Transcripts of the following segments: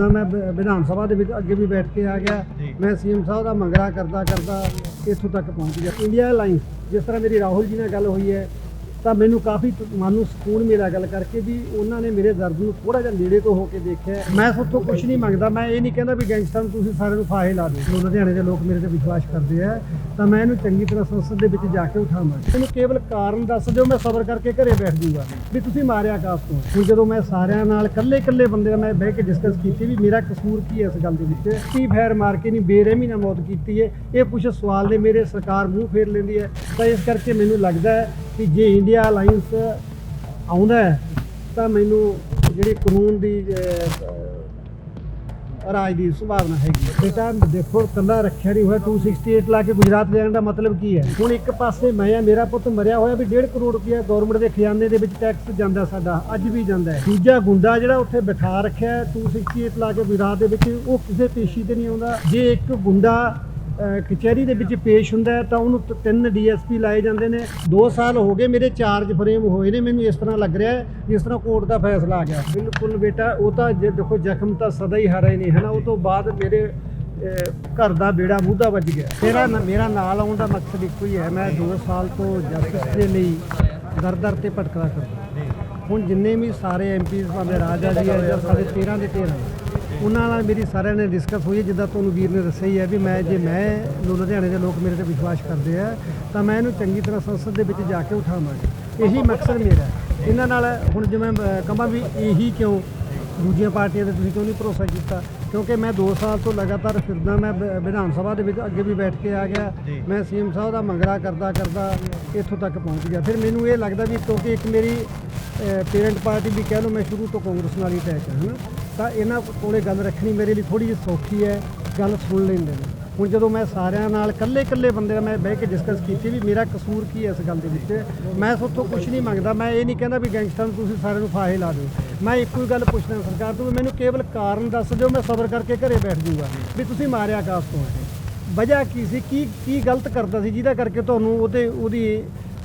ਨਾ ਮੈਂ ਵਿਧਾਨ ਸਭਾ ਦੇ ਵਿੱਚ ਅੱਗੇ ਵੀ ਬੈਠ ਕੇ ਆ ਗਿਆ। ਮੈਂ ਸੀਐਮ ਸਾਹਿਬ ਦਾ ਮੰਗਰਾ ਕਰਦਾ ਕਰਦਾ ਇੱਥੋਂ ਤੱਕ ਪਹੁੰਚ ਗਿਆ। ਇੰਡੀਆ ਅਲਾਈਅੰਸ ਜਿਸ ਤਰ੍ਹਾਂ ਮੇਰੀ ਰਾਹੁਲ ਜੀ ਨਾਲ ਗੱਲ ਹੋਈ ਹੈ ਤਾਂ ਮੈਨੂੰ ਕਾਫੀ ਮਨ ਨੂੰ ਸਕੂਨ ਮਿਲਿਆ ਗੱਲ ਕਰਕੇ ਵੀ ਉਹਨਾਂ ਨੇ ਮੇਰੇ ਦਰਦ ਨੂੰ ਥੋੜਾ ਜਿਹਾ ਨੇੜੇ ਤੋਂ ਹੋ ਕੇ ਦੇਖਿਆ। ਮੈਂ ਸਭ ਤੋਂ ਕੁਝ ਨਹੀਂ ਮੰਗਦਾ। ਮੈਂ ਇਹ ਨਹੀਂ ਕਹਿੰਦਾ ਵੀ ਗੈਂਗਸਟਰ ਨੂੰ ਤੁਸੀਂ ਸਾਰਿਆਂ ਨੂੰ ਫਾਹੇ ਲਾ ਦਿਓ। ਲੁਧਿਆਣੇ ਦੇ ਲੋਕ ਮੇਰੇ ਤੇ ਵਿਸ਼ਵਾਸ ਕਰਦੇ ਆ, ਤਾਂ ਮੈਂ ਇਹਨੂੰ ਚੰਗੀ ਤਰ੍ਹਾਂ ਸੰਸਦ ਦੇ ਵਿੱਚ ਜਾ ਕੇ ਉਠਾਵਾਂ। ਇਹਨੂੰ ਕੇਵਲ ਕਾਰਨ ਦੱਸ ਦਿਓ, ਮੈਂ ਸਬਰ ਕਰਕੇ ਘਰੇ ਬੈਠ ਜੂਗਾ। ਵੀ ਤੁਸੀਂ ਮਾਰਿਆ ਕਾਸ ਤੋਂ ਹੁਣ ਜਦੋਂ ਮੈਂ ਸਾਰਿਆਂ ਨਾਲ ਇਕੱਲੇ ਇਕੱਲੇ ਬੰਦੇ ਨਾਲ ਮੈਂ ਬਹਿ ਕੇ ਡਿਸਕਸ ਕੀਤੀ ਵੀ ਮੇਰਾ ਕਸੂਰ ਕੀ ਹੈ ਇਸ ਗੱਲ ਦੇ ਵਿੱਚ? ਕੀ ਫੈਰ ਮਾਰ ਕੇ ਨਹੀਂ ਬੇਰਹਿਮੀ ਨਾਲ ਮੌਤ ਕੀਤੀ ਹੈ? ਇਹ ਕੁਝ ਸਵਾਲ ਨੇ, ਮੇਰੇ ਸਰਕਾਰ ਮੂੰਹ ਫੇਰ ਲੈਂਦੀ ਹੈ। ਤਾਂ ਇਸ ਕਰਕੇ ਮੈਨੂੰ ਲੱਗਦਾ ਹੈ ਕਿ ਜੇ ਇੰਡੀਆ ਅਲਾਈਅੰਸ ਆਉਂਦਾ ਹੈ, ਤਾਂ ਮੈਨੂੰ ਜਿਹੜੀ ਕਾਨੂੰਨ ਦੀ ਰਾਜ ਦੀ ਸੰਭਾਵਨਾ ਹੈਗੀ ਹੈ। ਬੇਟਾ ਦੇਖੋ ਕੱਲਾ ਰੱਖਿਆ ਨਹੀਂ ਹੋਇਆ 268 ਲਾ ਕੇ ਗੁਜਰਾਤ ਲੈਣ ਦਾ ਮਤਲਬ ਕੀ ਹੈ? ਹੁਣ ਇੱਕ ਪਾਸੇ ਮੈਂ ਆ, ਮੇਰਾ ਪੁੱਤ ਮਰਿਆ ਹੋਇਆ ਵੀ 1.5 ਕਰੋੜ ਰੁਪਇਆ ਗਵਰਨਮੈਂਟ ਦੇ ਖਜ਼ਾਨੇ ਦੇ ਵਿੱਚ ਟੈਕਸ ਜਾਂਦਾ ਸਾਡਾ, ਅੱਜ ਵੀ ਜਾਂਦਾ ਹੈ। ਦੂਜਾ ਗੁੰਡਾ ਜਿਹੜਾ ਉੱਥੇ ਬਿਠਾ ਰੱਖਿਆ ਹੈ 268 ਲਾ ਕੇ ਗੁਜਰਾਤ ਦੇ ਵਿੱਚ, ਉਹ ਕਿਸੇ ਪੇਸ਼ੀ ਤੇ ਨਹੀਂ ਆਉਂਦਾ। ਜੇ ਇੱਕ ਗੁੰਡਾ ਕਚਹਿਰੀ ਦੇ ਵਿੱਚ ਪੇਸ਼ ਹੁੰਦਾ ਤਾਂ ਉਹਨੂੰ ਤਿੰਨ ਡੀਐਸਪੀ ਲਾਏ ਜਾਂਦੇ ਨੇ। 2 ਸਾਲ ਹੋ ਗਏ ਮੇਰੇ ਚਾਰਜ ਫਰੇਮ ਹੋਏ ਨੇ ਮੈਨੂੰ ਇਸ ਤਰ੍ਹਾਂ ਲੱਗ ਰਿਹਾ ਜਿਸ ਤਰ੍ਹਾਂ ਕੋਰਟ ਦਾ ਫੈਸਲਾ ਆ ਗਿਆ। ਬਿਲਕੁਲ ਬੇਟਾ ਉਹ ਤਾਂ ਜੇ ਦੇਖੋ ਜ਼ਖਮ ਤਾਂ ਸਦਾ ਹੀ ਹਰੇ ਨਹੀਂ ਹੈ ਨਾ ਉਹ ਤੋਂ ਬਾਅਦ ਮੇਰੇ ਘਰ ਦਾ ਬੇੜਾ ਮੂਧਾ ਵੱਜ ਗਿਆ। ਮੇਰਾ ਮੇਰਾ ਨਾਲ ਆਉਣ ਦਾ ਮਕਸਦ ਇੱਕੋ ਹੀ ਹੈ ਮੈਂ 2 ਸਾਲ ਤੋਂ ਜਸਟਿਸ ਦੇ ਲਈ ਦਰ ਦਰ ਤੇ ਭਟਕਦਾ ਕਰਦਾ ਹੁਣ ਜਿੰਨੇ ਵੀ ਸਾਰੇ ਐਮਪੀਸ ਭਾਵੇਂ ਰਾਜਾ ਜੀ ਹੈ ਜਾਂ ਸਾਰੇ 13 ਦੇ 13 ਉਹਨਾਂ ਨਾਲ ਮੇਰੀ ਸਾਰਿਆਂ ਨੇ ਡਿਸਕਸ ਹੋਈ ਹੈ ਜਿੱਦਾਂ ਤੁਹਾਨੂੰ ਵੀਰ ਨੇ ਦੱਸਿਆ ਹੀ ਹੈ ਵੀ ਮੈਂ ਜੇ ਮੈਂ ਲੁਧਿਆਣੇ ਦੇ ਲੋਕ ਮੇਰੇ ਤੇ ਵਿਸ਼ਵਾਸ ਕਰਦੇ ਆ ਤਾਂ ਮੈਂ ਇਹਨੂੰ ਚੰਗੀ ਤਰ੍ਹਾਂ ਸੰਸਦ ਦੇ ਵਿੱਚ ਜਾ ਕੇ ਉਠਾਵਾਂਗਾ ਇਹੀ ਮਕਸਦ ਮੇਰਾ। ਇਹਨਾਂ ਨਾਲ ਹੁਣ ਜਿਵੇਂ ਕਹਾਂ ਵੀ ਇਹੀ ਕਿਉਂ? ਦੂਜੀਆਂ ਪਾਰਟੀਆਂ ਤੇ ਤੁਸੀਂ ਕਿਉਂ ਨਹੀਂ ਭਰੋਸਾ ਕੀਤਾ? ਕਿਉਂਕਿ ਮੈਂ 2 ਸਾਲ ਤੋਂ ਲਗਾਤਾਰ ਫਿਰਦਾ ਮੈਂ ਵਿਧਾਨ ਸਭਾ ਦੇ ਵਿੱਚ ਅੱਗੇ ਵੀ ਬੈਠ ਕੇ ਆ ਗਿਆ। ਮੈਂ ਸੀਐਮ ਸਾਹਿਬ ਦਾ ਮੰਗਰਾ ਕਰਦਾ ਕਰਦਾ ਇੱਥੋਂ ਤੱਕ ਪਹੁੰਚ ਗਿਆ। ਫਿਰ ਮੈਨੂੰ ਇਹ ਲੱਗਦਾ ਵੀ ਕਿਉਂਕਿ ਇੱਕ ਮੇਰੀ ਪੇਰੈਂਟ ਪਾਰਟੀ ਵੀ ਕਹਿ ਲਓ ਮੈਂ ਸ਼ੁਰੂ ਤੋਂ ਕਾਂਗਰਸ ਨਾਲ ਹੀ ਅਟੈਚ ਹਾਂ ਤਾਂ ਇਹਨਾਂ ਕੋਲੇ ਗੱਲ ਰੱਖਣੀ ਮੇਰੇ ਲਈ ਥੋੜੀ ਜਿਹੀ ਸੌਖੀ ਹੈ, ਗੱਲ ਸੁਣ ਲੈਂਦੇ ਨੇ। ਹੁਣ ਜਦੋਂ ਮੈਂ ਸਾਰਿਆਂ ਨਾਲ ਇਕੱਲੇ ਇਕੱਲੇ ਬੰਦੇ ਨਾਲ ਮੈਂ ਬਹਿ ਕੇ ਡਿਸਕਸ ਕੀਤੀ ਵੀ ਮੇਰਾ ਕਸੂਰ ਕੀ ਹੈ ਇਸ ਗੱਲ ਦੇ ਵਿੱਚ, ਮੈਂ ਸਭ ਤੋਂ ਕੁਝ ਨਹੀਂ ਮੰਗਦਾ, ਮੈਂ ਇਹ ਨਹੀਂ ਕਹਿੰਦਾ ਵੀ ਗੈਂਗਸਟਰ ਨੂੰ ਤੁਸੀਂ ਸਾਰਿਆਂ ਨੂੰ ਫਾਹੇ ਲਾ ਦਿਓ। ਮੈਂ ਇੱਕੋ ਹੀ ਗੱਲ ਪੁੱਛਦਾ ਸਰਕਾਰ ਤੋਂ ਵੀ ਮੈਨੂੰ ਕੇਵਲ ਕਾਰਨ ਦੱਸ ਦਿਓ, ਮੈਂ ਸਬਰ ਕਰਕੇ ਘਰੇ ਬੈਠ ਜੂਗਾ ਵੀ ਤੁਸੀਂ ਮਾਰਿਆ ਕਾਸ ਤੋਂ ਹੈ। ਵਜ੍ਹਾ ਕੀ ਸੀ? ਕੀ ਕੀ ਗਲਤ ਕਰਦਾ ਸੀ? ਜਿਹਦਾ ਕਰਕੇ ਤੁਹਾਨੂੰ ਉਹਦੇ, ਉਹਦੀ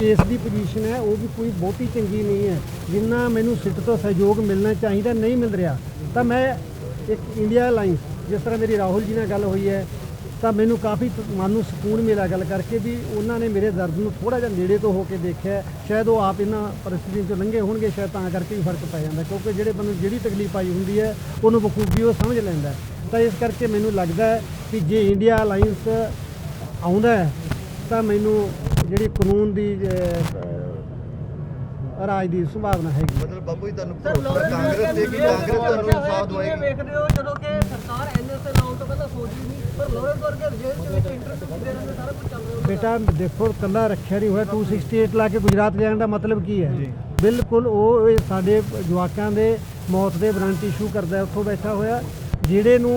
ਕੇਸ ਦੀ ਪੋਜੀਸ਼ਨ ਹੈ, ਉਹ ਵੀ ਕੋਈ ਬਹੁਤੀ ਚੰਗੀ ਨਹੀਂ ਹੈ। ਜਿੰਨਾ ਮੈਨੂੰ ਸਿੱਟ ਤੋਂ ਸਹਿਯੋਗ ਮਿਲਣਾ ਚਾਹੀਦਾ, ਨਹੀਂ ਮਿਲ ਰਿਹਾ, ਤਾਂ ਮੈਂ ਇੱਕ ਇੰਡੀਆ ਅਲਾਈਅੰਸ ਜਿਸ ਤਰ੍ਹਾਂ ਮੇਰੀ ਰਾਹੁਲ ਜੀ ਨਾਲ ਗੱਲ ਹੋਈ ਹੈ, ਤਾਂ ਮੈਨੂੰ ਕਾਫੀ ਮਨ ਨੂੰ ਸਕੂਨ ਮਿਲਿਆ ਗੱਲ ਕਰਕੇ ਵੀ ਉਹਨਾਂ ਨੇ ਮੇਰੇ ਦਰਦ ਨੂੰ ਥੋੜਾ ਜਿਹਾ ਨੇੜੇ ਤੋਂ ਹੋ ਕੇ ਦੇਖਿਆ ਸ਼ਾਇਦ ਉਹ ਆਪ ਇਹਨਾਂ ਪਰਿਸਥਿਤੀਆਂ ਚੋਂ ਲੰਘੇ ਹੋਣਗੇ, ਸ਼ਾਇਦ ਤਾਂ ਕਰਕੇ ਵੀ ਫ਼ਰਕ ਪੈ ਜਾਂਦਾ, ਕਿਉਂਕਿ ਜਿਹੜੇ ਬੰਦੇ ਨੂੰ ਜਿਹੜੀ ਤਕਲੀਫ ਆਈ ਹੁੰਦੀ ਹੈ, ਉਹਨੂੰ ਬਖੂਬੀ ਉਹ ਸਮਝ ਲੈਂਦਾ ਤਾਂ ਇਸ ਕਰਕੇ ਮੈਨੂੰ ਲੱਗਦਾ ਕਿ ਜੇ ਇੰਡੀਆ ਅਲਾਈਅੰਸ ਆਉਂਦਾ ਤਾਂ ਮੈਨੂੰ ਜਿਹੜੀ ਕਾਨੂੰਨ ਦੀ ਰਾਜ ਦੀ ਸੰਭਾਵਨਾ ਹੈਗੀ। ਹੈ। ਮਤਲਬ ਬਾਬੂ ਜੀ ਤੁਹਾਨੂੰ ਕਾਂਗਰਸ ਦੇ ਕਿ ਕਾਂਗਰਸ ਤੁਹਾਨੂੰ ਇਨਸਾਫ ਦਵਾਏਗੀ। ਵੇਖਦੇ ਹੋ ਜਦੋਂ ਕਿ ਸਰਕਾਰ ਐਨਐਸਏ ਲਾਉਣ ਤੋਂ ਪਹਿਲਾਂ ਸੋਚਦੀ ਨਹੀਂ ਪਰ ਲੋਰੈਂਸ ਵਰਗੇ ਜੇਲ੍ਹ ਦੇ ਵਿੱਚ ਇੰਟਰਵਿਊ ਦੇ ਰਹੇ ਨੇ ਸਾਰਾ ਕੁਝ ਚੱਲ ਰਿਹਾ ਬੇਟਾ ਦੇਖੋ ਕੱਲਾ ਰੱਖਿਆ ਨਹੀਂ ਹੋਇਆ 268 ਲਾ ਕੇ ਗੁਜਰਾਤ ਲੈਣ ਦਾ ਮਤਲਬ ਕੀ ਹੈ? ਬਿਲਕੁਲ ਉਹ ਸਾਡੇ ਜਵਾਕਾਂ ਦੇ ਮੌਤ ਦੇ ਵਾਰੰਟ ਇਸ਼ੂ ਕਰਦਾ ਹੈ ਉੱਥੋਂ ਬੈਠਾ ਹੋਇਆ ਜਿਹੜੇ ਨੂੰ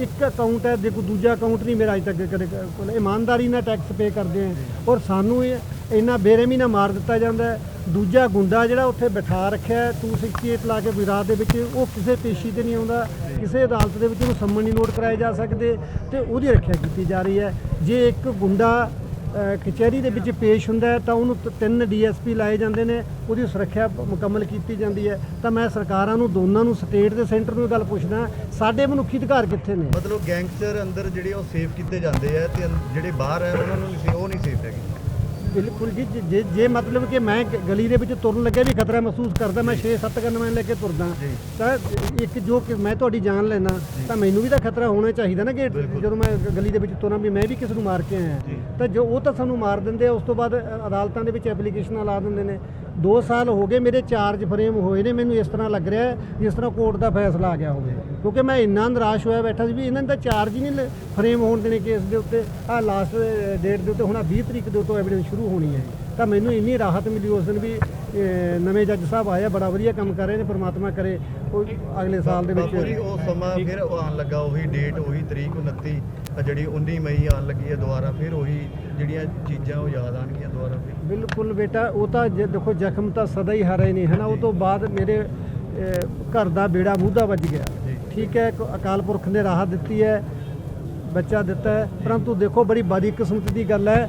ਇੱਕ ਅਕਾਊਂਟ ਹੈ ਜੇ ਕੋਈ ਦੂਜਾ ਅਕਾਊਂਟ ਨਹੀਂ ਮੇਰਾ ਅਜੇ ਤੱਕ ਕਦੇ ਕੋਲ। ਇਮਾਨਦਾਰੀ ਨਾਲ ਟੈਕਸ ਪੇ ਕਰਦੇ ਆ। ਔਰ ਸਾਨੂੰ ਇਹ, ਇੰਨਾ ਬੇਰਹਿਮੀ ਨਾਲ ਮਾਰ ਦਿੱਤਾ ਜਾਂਦਾ ਹੈ। ਦੂਜਾ ਗੁੰਡਾ ਜਿਹੜਾ ਉੱਥੇ ਬਿਠਾ ਰੱਖਿਆ ਹੈ 268 ਲਾ ਕੇ ਗੁਜਰਾਤ ਦੇ ਵਿੱਚ, ਉਹ ਕਿਸੇ ਪੇਸ਼ੀ ਤੇ ਨਹੀਂ ਆਉਂਦਾ। ਕਿਸੇ ਅਦਾਲਤ ਦੇ ਵਿੱਚ ਉਹਨੂੰ ਸੰਮਨ ਨਹੀਂ ਨੋਟ ਕਰਾਏ ਜਾ ਸਕਦੇ। ਤੇ ਉਹਦੀ ਰੱਖਿਆ ਕੀਤੀ ਜਾ ਰਹੀ ਹੈ। ਜੇ ਇੱਕ ਗੁੰਡਾ ਕਚਹਿਰੀ ਦੇ ਵਿੱਚ ਪੇਸ਼ ਹੁੰਦਾ ਤਾਂ ਉਹਨੂੰ ਤ- ਤਿੰਨ ਡੀਐਸਪੀ ਲਾਏ ਜਾਂਦੇ ਨੇ, ਉਹਦੀ ਸੁਰੱਖਿਆ ਮੁਕੰਮਲ ਕੀਤੀ ਜਾਂਦੀ ਹੈ। ਤਾਂ ਮੈਂ ਸਰਕਾਰਾਂ ਨੂੰ, ਦੋਨਾਂ ਨੂੰ, ਸਟੇਟ ਤੇ ਸੈਂਟਰ ਨੂੰ ਗੱਲ ਪੁੱਛਦਾ ਸਾਡੇ ਮਨੁੱਖੀ ਅਧਿਕਾਰ ਕਿੱਥੇ ਨੇ? ਮਤਲਬ ਗੈਂਗਸਟਰ ਅੰਦਰ ਜਿਹੜੇ ਉਹ ਸੇਫ ਕੀਤੇ ਜਾਂਦੇ ਆ ਤੇ ਜਿਹੜੇ ਬਾਹਰ ਹੈ ਉਹਨਾਂ ਨੂੰ ਉਹ ਨਹੀਂ ਸੇਫ ਹੈਗੇ। ਬਿਲਕੁਲ ਜੀ ਜੇ- ਜੇ ਮਤਲਬ ਕਿ ਮੈਂ ਗਲੀ ਦੇ ਵਿੱਚ ਤੁਰਨ ਲੱਗਿਆ ਵੀ ਖਤਰਾ ਮਹਿਸੂਸ ਕਰਦਾ ਮੈਂ 6-7 ਗਨਮੈਨ ਲੈ ਕੇ ਤੁਰਦਾ ਤਾਂ ਇੱਕ ਜੋ ਕਿ ਮੈਂ ਤੁਹਾਡੀ ਜਾਨ ਲੈਣਾ ਤਾਂ ਮੈਨੂੰ ਵੀ ਤਾਂ ਖਤਰਾ ਹੋਣਾ ਚਾਹੀਦਾ ਨਾ ਕਿ ਜਦੋਂ ਮੈਂ ਗਲੀ ਦੇ ਵਿੱਚ ਤੁਰਾਂ ਵੀ ਮੈਂ ਵੀ ਕਿਸੇ ਨੂੰ ਮਾਰ ਕੇ ਆਇਆ। ਤਾਂ ਜੋ ਉਹ ਤਾਂ ਸਾਨੂੰ ਮਾਰ ਦਿੰਦੇ ਆ ਉਸ ਤੋਂ ਬਾਅਦ ਅਦਾਲਤਾਂ ਦੇ ਵਿੱਚ ਐਪਲੀਕੇਸ਼ਨਾਂ ਲਾ ਦਿੰਦੇ ਨੇ। 2 ਸਾਲ ਹੋ ਗਏ ਮੇਰੇ ਚਾਰਜ ਫਰੇਮ ਹੋਏ ਨੇ, ਮੈਨੂੰ ਇਸ ਤਰ੍ਹਾਂ ਲੱਗ ਰਿਹਾ ਹੈ, ਜਿਸ ਤਰ੍ਹਾਂ ਕੋਰਟ ਦਾ ਫੈਸਲਾ ਆ ਗਿਆ ਹੋਵੇ। ਕਿਉਂਕਿ ਮੈਂ ਇੰਨਾ ਨਿਰਾਸ਼ ਹੋਇਆ ਬੈਠਾ ਸੀ ਵੀ ਇਹਨਾਂ ਦਾ ਚਾਰਜ ਹੀ ਨਹੀਂ ਫਰੇਮ ਹੋਣ ਦੇਣੇ ਕੇਸ ਦੇ ਉੱਤੇ। ਆ ਲਾਸਟ ਡੇਟ ਦੇ ਉੱਤੇ, ਹੁਣ ਆਹ 20 ਤਰੀਕ ਦੇ ਉੱਤੇ ਐਵੀਡੈਂਸ ਸ਼ੁਰੂ ਹੋਣੀ ਹੈ ਤਾਂ ਮੈਨੂੰ ਇੰਨੀ ਰਾਹਤ ਮਿਲੀ ਉਸ ਦਿਨ ਵੀ ਨਵੇਂ ਜੱਜ ਸਾਹਿਬ ਆਏ ਆ ਬੜਾ ਵਧੀਆ ਕੰਮ ਕਰ ਰਹੇ ਨੇ ਪ੍ਰਮਾਤਮਾ ਕਰੇ ਉਹ ਅਗਲੇ ਸਾਲ ਦੇ ਵਿੱਚ। ਉਹ ਸਮਾਂ ਫਿਰ ਆਉਣ ਲੱਗਾ ਉਹੀ ਡੇਟ ਉਹੀ ਤਰੀਕ 29 ਤਾਂ ਜਿਹੜੀ 19 ਮਈ ਆਉਣ ਲੱਗੀ ਹੈ ਦੁਬਾਰਾ ਫਿਰ ਉਹੀ ਜਿਹੜੀਆਂ ਚੀਜ਼ਾਂ ਉਹ ਯਾਦ ਆਣਗੀਆਂ ਦੁਬਾਰਾ ਫਿਰ। ਬਿਲਕੁਲ ਬੇਟਾ ਉਹ ਤਾਂ ਦੇਖੋ ਜ਼ਖਮ ਤਾਂ ਸਦਾ ਹੀ ਹਰੇ ਨਹੀਂ ਹੈ ਨਾ ਉਹ ਤੋਂ ਬਾਅਦ ਮੇਰੇ ਘਰ ਦਾ ਬੇੜਾ ਮੂਧਾ ਵੱਜ ਗਿਆ। ਠੀਕ ਹੈ ਅਕਾਲ ਪੁਰਖ ਨੇ ਰਾਹਤ ਦਿੱਤੀ ਹੈ ਬੱਚਾ ਦਿੱਤਾ ਹੈ ਪਰੰਤੂ ਦੇਖੋ ਬੜੀ ਬਦੀ ਕਿਸਮਤ ਦੀ ਗੱਲ ਹੈ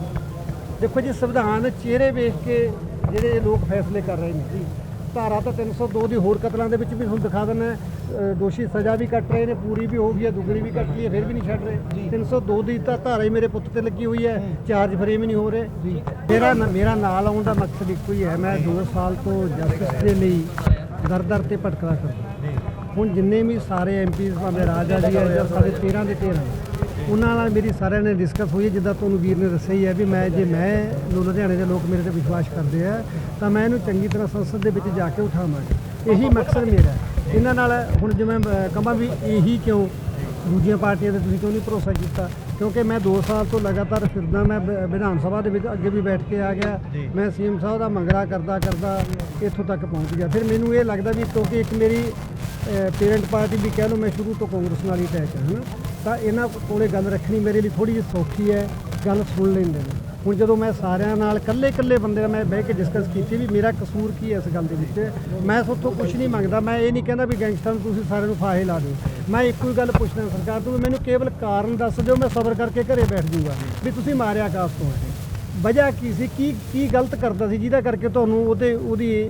ਦੇਖੋ ਜੀ ਸੰਵਿਧਾਨ ਚਿਹਰੇ ਵੇਖ ਕੇ ਜਿਹੜੇ ਲੋਕ ਫੈਸਲੇ ਕਰ ਰਹੇ ਨੇ ਜੀ ਧਾਰਾ ਤਾਂ 302 ਦੀ ਹੋਰ ਕਤਲਾਂ ਦੇ ਵਿੱਚ ਵੀ ਤੁਹਾਨੂੰ ਦਿਖਾ ਅ, ਦੋਸ਼ੀ ਸਜ਼ਾ ਵੀ ਕੱਟ ਰਹੇ ਨੇ ਪੂਰੀ ਵੀ ਹੋ ਗਈ ਹੈ ਦੁੱਗਣੀ ਵੀ ਕੱਟ ਲਈ ਹੈ ਫਿਰ ਵੀ ਨਹੀਂ ਛੱਡ ਰਹੇ। 302 ਦੀ ਤਾਂ ਧਾਰਾ ਹੀ ਮੇਰੇ ਪੁੱਤ ਤੇ ਲੱਗੀ ਹੋਈ ਹੈ ਚਾਰਜ ਫਰੇਮ ਹੀ ਨਹੀਂ ਹੋ ਰਹੇ। ਮੇਰਾ ਮੇਰਾ ਨਾਲ ਆਉਣ ਦਾ ਮਕਸਦ ਇੱਕੋ ਹੀ ਹੈ ਮੈਂ 2 ਸਾਲ ਤੋਂ ਜਸਟਿਸ ਦੇ ਲਈ ਦਰ ਦਰ ਤੇ ਭਟਕਦਾ ਕਰਦਾ ਹੁਣ ਜਿੰਨੇ ਵੀ ਸਾਰੇ ਐਮਪੀਸ ਭਾਵੇਂ ਰਾਜਾ ਜੀ ਹੈ ਜਾਂ ਸਾਡੇ 13 ਦੇ 13 ਉਹਨਾਂ ਨਾਲ ਮੇਰੀ ਸਾਰਿਆਂ ਨੇ ਡਿਸਕਸ ਹੋਈ ਹੈ ਜਿੱਦਾਂ ਤੁਹਾਨੂੰ ਵੀਰ ਨੇ ਦੱਸਿਆ ਹੀ ਹੈ ਵੀ ਮੈਂ ਜੇ ਮੈਂ ਲੁਧਿਆਣੇ ਦੇ ਲੋਕ ਮੇਰੇ ਤੇ ਵਿਸ਼ਵਾਸ ਕਰਦੇ ਆ ਤਾਂ ਮੈਂ ਇਹਨੂੰ ਚੰਗੀ ਤਰ੍ਹਾਂ ਸੰਸਦ ਦੇ ਵਿੱਚ ਜਾ ਕੇ ਉਠਾਵਾਂਗਾ ਇਹੀ ਮਕਸਦ ਮੇਰਾ। ਇਹਨਾਂ ਨਾਲ ਹੁਣ ਜਿਵੇਂ ਕਹਾਂ ਵੀ ਇਹੀ ਕਿਉਂ? ਦੂਜੀਆਂ ਪਾਰਟੀਆਂ ਤੇ ਤੁਸੀਂ ਕਿਉਂ ਨਹੀਂ ਭਰੋਸਾ ਕੀਤਾ? ਕਿਉਂਕਿ ਮੈਂ 2 ਸਾਲ ਤੋਂ ਲਗਾਤਾਰ ਫਿਰਦਾ ਮੈਂ ਵਿਧਾਨ ਸਭਾ ਦੇ ਵਿੱਚ ਅੱਗੇ ਵੀ ਬੈਠ ਕੇ ਆ ਗਿਆ। ਮੈਂ ਸੀਐਮ ਸਾਹਿਬ ਦਾ ਮੰਗਰਾ ਕਰਦਾ ਕਰਦਾ ਇੱਥੋਂ ਤੱਕ ਪਹੁੰਚ ਗਿਆ। ਫਿਰ ਮੈਨੂੰ ਇਹ ਲੱਗਦਾ ਵੀ ਕਿਉਂਕਿ ਇੱਕ ਮੇਰੀ ਪੇਰੈਂਟ ਪਾਰਟੀ ਵੀ ਕਹਿ ਲਓ ਮੈਂ ਸ਼ੁਰੂ ਤੋਂ ਕਾਂਗਰਸ ਨਾਲ ਹੀ ਅਟੈਚ ਹਾਂ। ਹਨਾ ਤਾਂ ਇਹਨਾਂ ਕੋਲੇ ਗੱਲ ਰੱਖਣੀ ਮੇਰੇ ਲਈ ਥੋੜੀ ਜਿਹੀ ਸੌਖੀ ਹੈ, ਗੱਲ ਸੁਣ ਲੈਂਦੇ ਨੇ। ਹੁਣ ਜਦੋਂ ਮੈਂ ਸਾਰਿਆਂ ਨਾਲ ਇਕੱਲੇ ਇਕੱਲੇ ਬੰਦੇ ਨਾਲ ਮੈਂ ਬਹਿ ਕੇ ਡਿਸਕਸ ਕੀਤੀ ਵੀ ਮੇਰਾ ਕਸੂਰ ਕੀ ਹੈ ਇਸ ਗੱਲ ਦੇ ਵਿੱਚ, ਮੈਂ ਸੋਥੋਂ ਕੁਝ ਨਹੀਂ ਮੰਗਦਾ, ਮੈਂ ਇਹ ਨਹੀਂ ਕਹਿੰਦਾ ਵੀ ਗੈਂਗਸਟਰ ਨੂੰ ਤੁਸੀਂ ਸਾਰਿਆਂ ਨੂੰ ਫਾਹੇ ਲਾ ਦਿਓ। ਮੈਂ ਇੱਕੋ ਹੀ ਗੱਲ ਪੁੱਛਦਾ ਸਰਕਾਰ ਤੋਂ ਵੀ ਮੈਨੂੰ ਕੇਵਲ ਕਾਰਨ ਦੱਸ ਦਿਓ, ਮੈਂ ਸਬਰ ਕਰਕੇ ਘਰੇ ਬੈਠ ਜੂਗਾ ਵੀ ਤੁਸੀਂ ਮਾਰਿਆ ਕਾਸ ਤੋਂ ਹੈ। ਵਜ੍ਹਾ ਕੀ ਸੀ? ਕੀ ਕੀ ਗਲਤ ਕਰਦਾ ਸੀ? ਜਿਹਦਾ ਕਰਕੇ ਤੁਹਾਨੂੰ ਉਹਦੇ, ਉਹਦੀ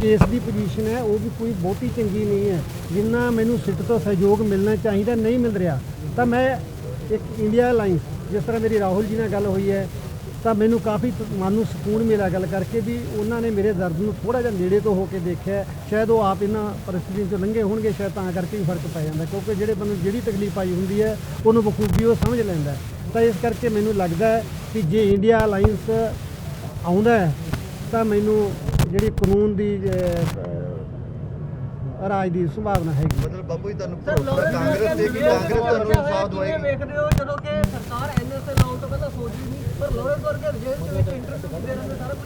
ਕੇਸ ਦੀ ਪੋਜੀਸ਼ਨ ਹੈ, ਉਹ ਵੀ ਕੋਈ ਬਹੁਤੀ ਚੰਗੀ ਨਹੀਂ ਹੈ। ਜਿੰਨਾ ਮੈਨੂੰ ਸਿੱਟ ਤੋਂ ਸਹਿਯੋਗ ਮਿਲਣਾ ਚਾਹੀਦਾ, ਨਹੀਂ ਮਿਲ ਰਿਹਾ, ਤਾਂ ਮੈਂ ਇੱਕ ਇੰਡੀਆ ਅਲਾਈਅੰਸ ਜਿਸ ਤਰ੍ਹਾਂ ਮੇਰੀ ਰਾਹੁਲ ਜੀ ਨਾਲ ਗੱਲ ਹੋਈ ਹੈ, ਤਾਂ ਮੈਨੂੰ ਕਾਫੀ ਤ- ਮਨ ਨੂੰ ਸਕੂਨ ਮਿਲਿਆ ਗੱਲ ਕਰਕੇ ਵੀ ਉਹਨਾਂ ਨੇ ਮੇਰੇ ਦਰਦ ਨੂੰ ਥੋੜਾ ਜਿਹਾ ਨੇੜੇ ਤੋਂ ਹੋ ਕੇ ਦੇਖਿਆ। ਸ਼ਾਇਦ ਉਹ ਆਪ ਇਹਨਾਂ ਪਰਿਸਥਿਤੀਆਂ ਤੋਂ ਲੰਘੇ ਹੋਣਗੇ, ਸ਼ਾਇਦ ਤਾਂ ਕਰਕੇ ਵੀ ਫ਼ਰਕ ਪੈ ਜਾਂਦਾ, ਕਿਉਂਕਿ ਜਿਹੜੇ ਬੰਦੇ ਜਿਹੜੀ ਤਕਲੀਫ ਆਈ ਹੁੰਦੀ ਹੈ, ਉਹਨੂੰ ਬਖੂਬੀ ਉਹ ਸਮਝ ਲੈਂਦਾ ਤਾਂ ਇਸ ਕਰਕੇ ਮੈਨੂੰ ਲੱਗਦਾ ਕਿ ਜੇ ਇੰਡੀਆ ਅਲਾਈਅੰਸ ਆਉਂਦਾ ਤਾਂ ਮੈਨੂੰ ਜਿਹੜੀ ਕਾਨੂੰਨ ਦੀ ਰਾਜ ਦੀ ਸੰਭਾਵਨਾ ਹੈਗੀ। ਮਤਲਬ ਬਾਪੂ ਜੀ ਤੁਹਾਨੂੰ ਕਾਂਗਰਸ ਤੇ ਕਿ ਕਾਂਗਰਸ ਤੁਹਾਨੂੰ ਇਨਸਾਫ ਦਵਾਏਗੀ ਵੇਖਦੇ ਹੋ ਜਦੋਂ ਕਿ ਸਰਕਾਰ ਐਨਐਸਏ ਲਾਉਣ ਤੋਂ ਪਹਿਲਾਂ ਸੋਚਦੀ ਨਹੀਂ ਪਰ ਲੋਰੈਂਸ ਵਰਗੇ ਜੇਲ੍ਹ ਚ ਵਿੱਚ ਇੰਟਰਵਿਊ ਦੇ ਰਹੇ ਨੇ ਸਾਰਾ ਕੁਝ